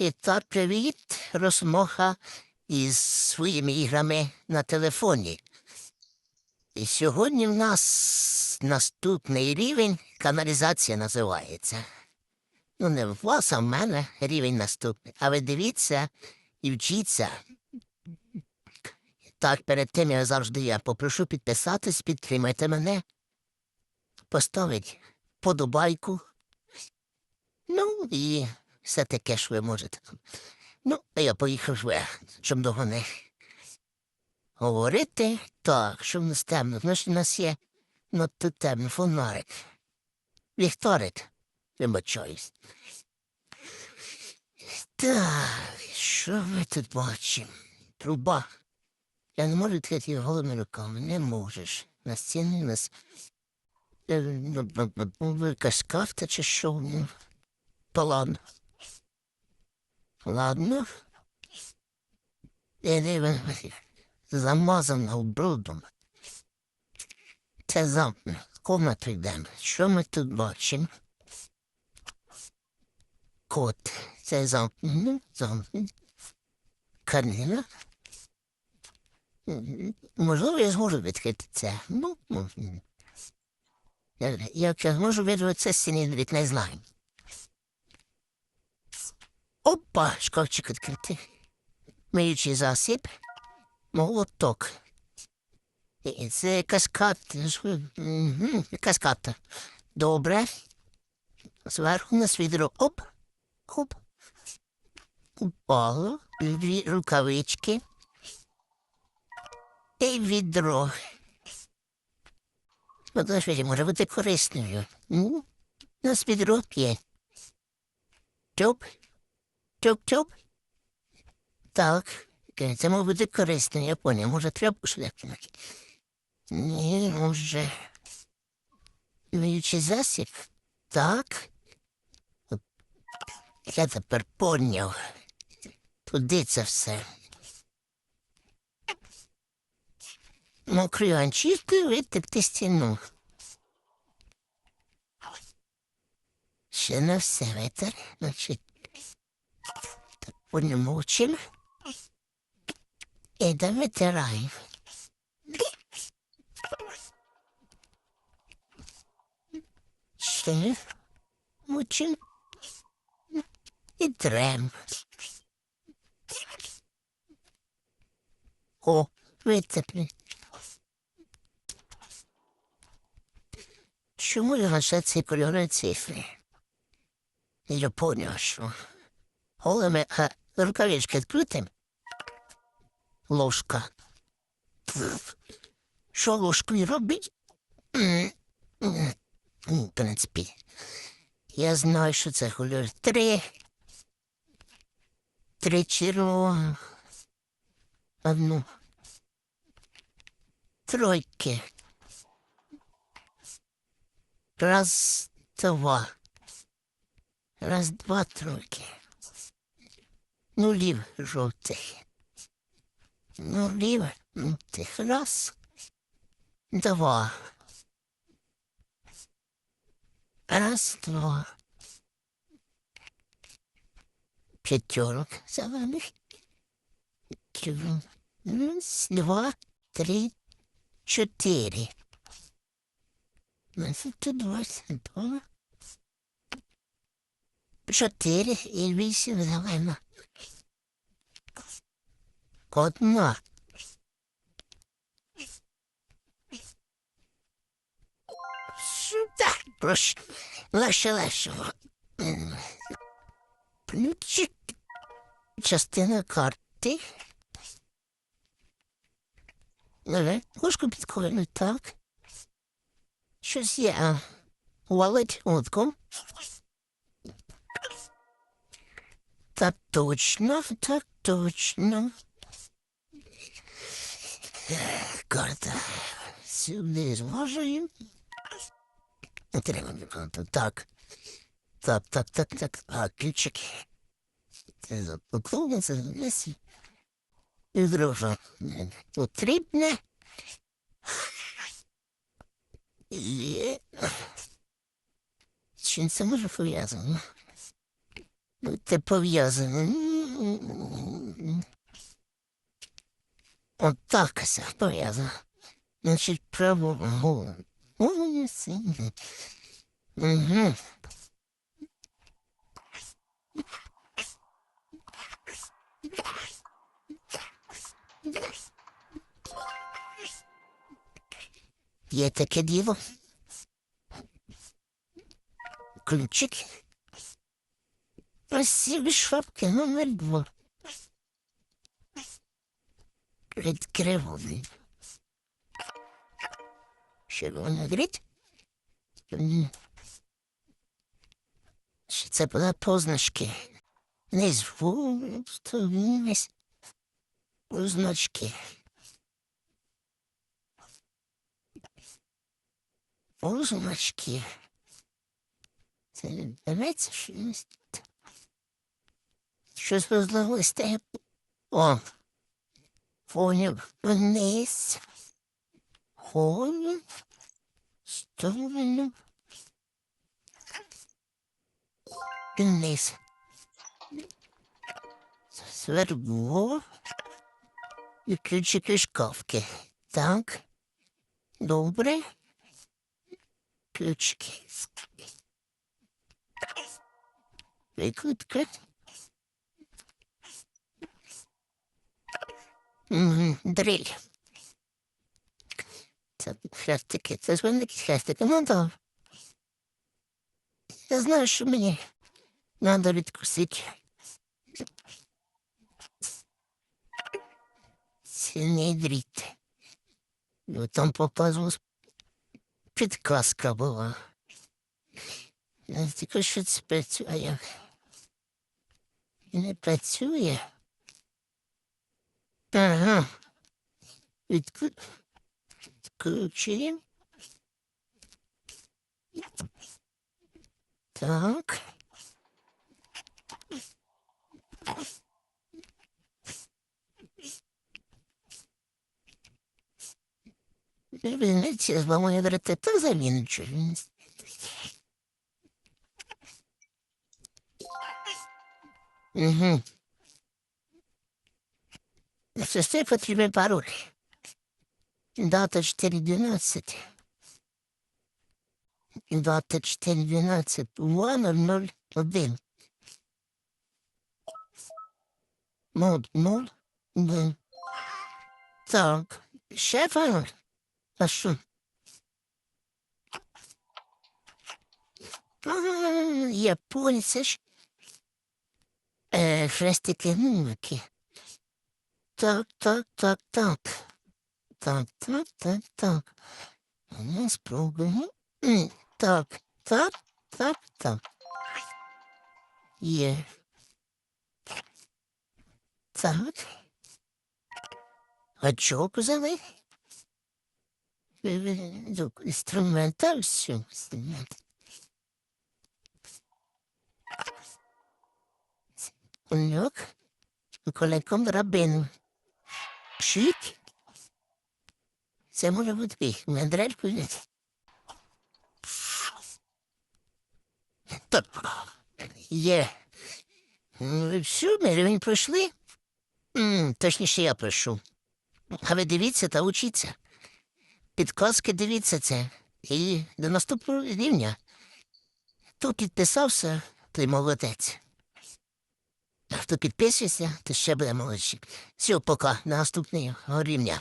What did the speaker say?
І так, привіт, розмоха із своїми іграми на телефоні. І сьогодні в нас наступний рівень каналізація називається. Ну, не в вас, а в мене рівень наступний. А ви дивіться і вчіться. Так, перед тим я завжди я попрошу підписатись, підтримайте мене, поставить подобайку. Ну і все таке ж ви можете. Ну, а я поїхав вже, щоб довго не говорити. Так, що в нас темно. Значить, у нас є ну, тут темний фонарик. Ліхтарик. Вибачаюсь. Так, що ми тут бачимо? Труба. Я не можу відкрити її голими руками. Не можеш. На стіні у нас е, ну, ну, ну, якась карта чи що. То ладно. Не брудом. Це замкнено. Комнату йдемо. Що ми тут бачимо? Кот. Це замкнено. Замкнено. Карнина. Можливо, я зможу відкрити це. Ну, можна. Я- зможу відкрити це стіни, навіть не знаю. Опа, шкафчик відкритий. Миючий засіб. Молоток. І Це каскад. Мгм, Каскад. Добре. Зверху на відро. Оп. Оп. Упало. Дві рукавички. І відро. Подожди, може бути корисною. Ну, нас відро є. Чоп. Чоп-чоп. Так. Це може бути корисно, я. Може, треба сюди. Ні, може. Миючий засіб? Так. Я тепер поняв. Туди це все. Мокрою анчіркою витекти стіну. Ще не все витер, значить. Так, понемучим. І да витираємо. Ще мучим. І трем. О, витепли. Чому лише ці кольори цифри? Я поняв, що голими рукавички відкритим. Ложка. Що ложкою робить? В принципі, я знаю, що це кольор три. Три червоних. Одну. Тройки. Раз, два. Раз, два, тройки. Нулів жовтих. Нулів жовтих. Раз, два. Раз, два. П'ятерок зелених. Раз, два, три, чотири. Двадцять двадцять два. Чотири і вісім зелена. Одна. Сюда. Прошу. Легше. М. Ключик. Частина карти. Ложку підковину, так. Щось є. Валить утком. Так точно, так точно. Карта. Сюди зможу. Треба виконати. Так. Так, так, так, так. А, ключик. Це запаковано, це занесі. І друже, потрібне. Є. Чим це може пов'язано? Будьте пов'язані. От так ось пов'язано. Значить, право голову. Угу. Є таке діло. Ключик. Красиві шапки номер два. Відкривали. Червона. Ще це була позначки. Не зву, то вниз. Позначки. Позначки. Це береться щось. Щось розлаглось те. О. Поняв. Вниз. Ходим. Сторону. Вниз. Свердло. І ключики шкафки. Так. Добре. Ключики. Викрутка. Дриль. Це хрестики, це ж великі хрестики. Ну то. Я знаю, що мені треба відкусити. Сильний дріт. І там показувалась підказка була. Тільки що це працює. Не працює. Ага. Відку... Відключуємо. Так. Знаете, по-моему, это так замінчу. Угу. Це потрібен пароль. Дата 412. Дата 412. 101. Ноль, ноль, один. Так. Ще пароль? А що? А, Я ж. Е, хрестики, нумки. Так, так, так, так. Так, так, так, так. Ну, спробуємо. Так, так, так, так. Є. Так. Гачок взяли. Інструментар, все, інструмент. Кульок. Колеком драбину. Чик. Це може бути піх. Медрельку взяти. Так. Є. Ну, ми рівень пройшли. Точніше, я пройшов. А ви дивіться та учіться. Підказки дивіться це. І до наступного рівня. Хто підписався, той молодець. Хто підписується, то ще буде молодший. Все, пока, наступного рівня.